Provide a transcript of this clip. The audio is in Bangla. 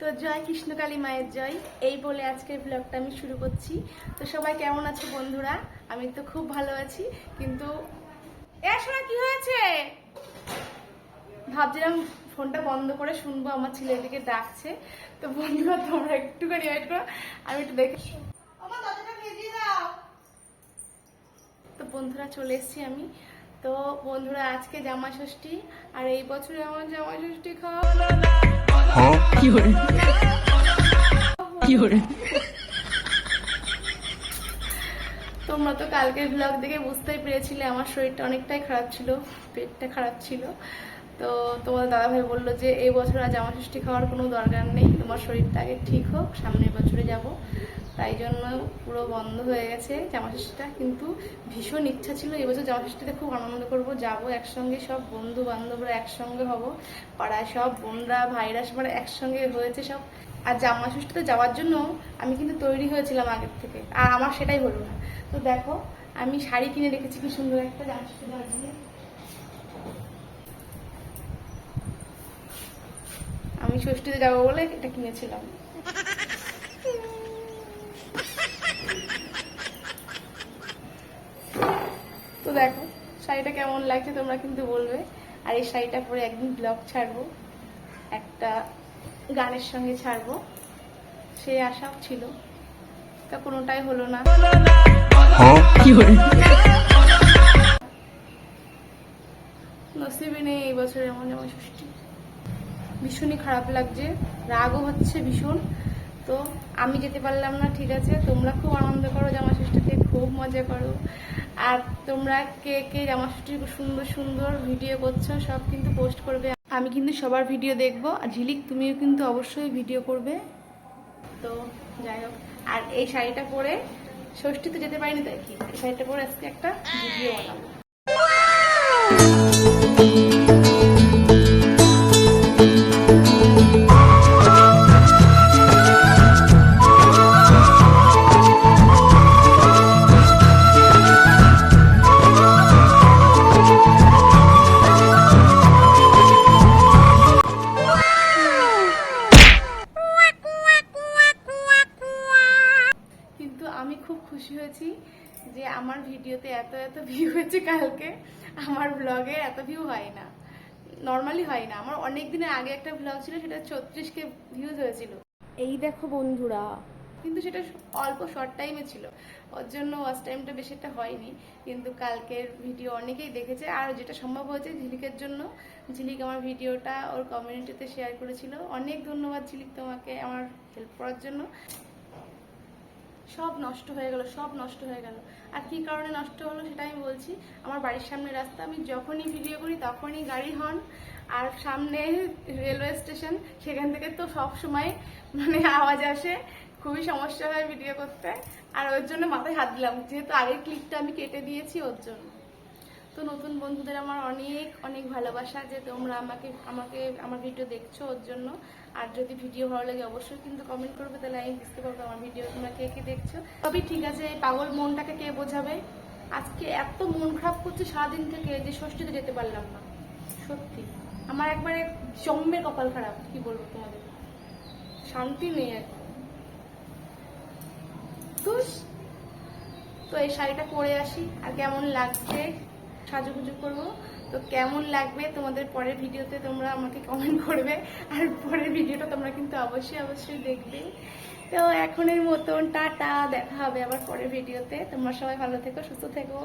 তো জয় কৃষ্ণকালী মায়ের জয়। এই বলে আজকের ব্লগটা আমি শুরু করছি। তো সবাই কেমন আছে বন্ধুরা? আমি তো খুব ভালো আছি কিন্তু কি হয়েছে? ভাবছিলাম ফোনটা বন্ধ করে শুনব আমার ছেলেটিকে ডাকছে। তো বন্ধুরা তোমরা একটুখানি ওয়েট করো আমি একটু দেখে তো বন্ধুরা চলে এসছি আমি। তো বন্ধুরা আজকে জামা ষষ্ঠী আর এই বছরে আমার জামা ষষ্ঠী খাওয়া তোমরা তো কালকের ব্লগ দেখে বুঝতেই পেরেছিলে, আমার শরীরটা অনেকটাই খারাপ ছিল, পেটটা খারাপ ছিল। তো তোমার দাদাভাই বলল যে এই বছর আজ জামা ষষ্ঠী খাওয়ার কোনো দরকার নেই, তোমার শরীরটা আগে ঠিক হোক, সামনের বছরে যাব। তাই জন্য পুরো বন্ধ হয়ে গেছে জামা ষষ্ঠীটা কিন্তু ভীষণ ইচ্ছা ছিল এবছর জামা ষষ্ঠীতে খুব আনন্দ করব, যাব একসঙ্গে, সব বন্ধু বান্ধবরা একসঙ্গে হব। পাড়ায় সব বোনরা, ভাইরা সবার একসঙ্গে হয়েছে সব। আর জামা ষষ্ঠীতে যাওয়ার জন্য আমি কিন্তু তৈরি হয়েছিলাম আগের থেকে, আর আমার সেটাই হলো না। তো দেখো, আমি শাড়ি কিনে রেখেছি, কি সুন্দর একটা জামা ষষ্ঠী আমি ষষ্ঠীতে যাব বলে এটা কিনেছিলাম। তো দেখো শাড়িটা কেমন লাগছে তোমরা কিন্তু বলবে। আর এই শাড়িটা পরে একদিন ব্লগ ছাড়বো একটা গানের সঙ্গে ছাড়বো। সে আশাও ছিল তা কোনোটাই হলো না，নসিবে নেই এই বছর এমন ষষ্ঠী ভীষণই খারাপ লাগছে রাগও হচ্ছে ভীষণ। তো আমি যেতে পারলাম না, ঠিক আছে? তোমরা খুব আনন্দ করো জামা ষষ্ঠীতে খুব মজা করো। আর তোমরা কে কে জামা ষষ্ঠীর সুন্দর সুন্দর ভিডিও করছ, সব কিন্তু পোস্ট করবে। আমি কিন্তু সবার ভিডিও দেখব। আর ঝিলিক, তুমিও কিন্তু অবশ্যই ভিডিও করবে। তো যাই হোক, আর এই শাড়িটা পরে ষষ্ঠীতে যেতে পারিনি তাই কি এই শাড়িটা পরে আজকে একটা ভিডিও বানাবো। খুব খুশি হয়েছি যে আমার ভিডিওতে এত এত ভিউ হয়েছে কালকে। আমার ব্লগে এত ভিউ হয় না। নর্মালি হয় না। আমার অনেক দিনের আগে একটা ব্লগ ছিল সেটা ছত্রিশকে ভিউজ হয়েছিল। এই দেখো বন্ধুরা। কিন্তু সেটা অল্প শর্ট টাইমে ছিল। ওর জন্য ওয়াচ টাইমটা বেশি একটা হয়নি। কিন্তু কালকের ভিডিও অনেকেই দেখেছে। আর যেটা সম্ভব হয়েছে ঝিলিকের জন্য ঝিলিক আমার ভিডিওটা ওর কমিউনিটিতে শেয়ার করেছিল। অনেক ধন্যবাদ ঝিলিক তোমাকে আমার হেল্প করার জন্য। সব নষ্ট হয়ে গেল, সব নষ্ট হয়ে গেল। আর কি কারণে নষ্ট হলো সেটা আমি বলছি, আমার বাড়ির সামনে রাস্তা, আমি যখনই ভিডিও করি তখনই গাড়ি হন আর সামনে রেলওয়ে স্টেশন সেখান থেকে তো সব সময় মানে আওয়াজ আসে, খুবই সমস্যা হয় ভিডিও করতে। আর ওর জন্য মাথায় হাত দিলাম, যেহেতু আগের ক্লিপটা আমি কেটে দিয়েছি ওর জন্য। তো নতুন বন্ধুদের আমার অনেক অনেক ভালোবাসা যে তোমরা আমাকে আমাকে, আমার ভিডিও দেখছ ওর জন্য। আর যদি ভিডিও ভালো লাগে অবশ্যই কিন্তু কমেন্ট করবে, তাহলে আমি বুঝতে পারব আমার ভিডিও তোমরা কে কে দেখছ। তবে ঠিক আছে, এই পাগল মনটাকে কে বোঝাবে? আজকে এত মন খারাপ করছে, সারাদিন থেকে যে ষষ্ঠীতে যেতে পারলাম না। সত্যি। আমার একবারে জম্মের কপাল খারাপ, কি বলব তোমাদের। শান্তি নেই আর। তো এই শাড়িটা পরে আসি, আর কেমন লাগছে? সাজুগুজু করব। তো কেমন লাগবে তোমাদের পরের ভিডিওতে তোমরা আমাকে কমেন্ট করবে। আর পরের ভিডিওটা তোমরা কিন্তু অবশ্যই অবশ্যই দেখবে। তো এখনের মতন টাটা, দেখা হবে আবার পরের ভিডিওতে। তোমরা সবাই ভালো থেকো, সুস্থ থেকো।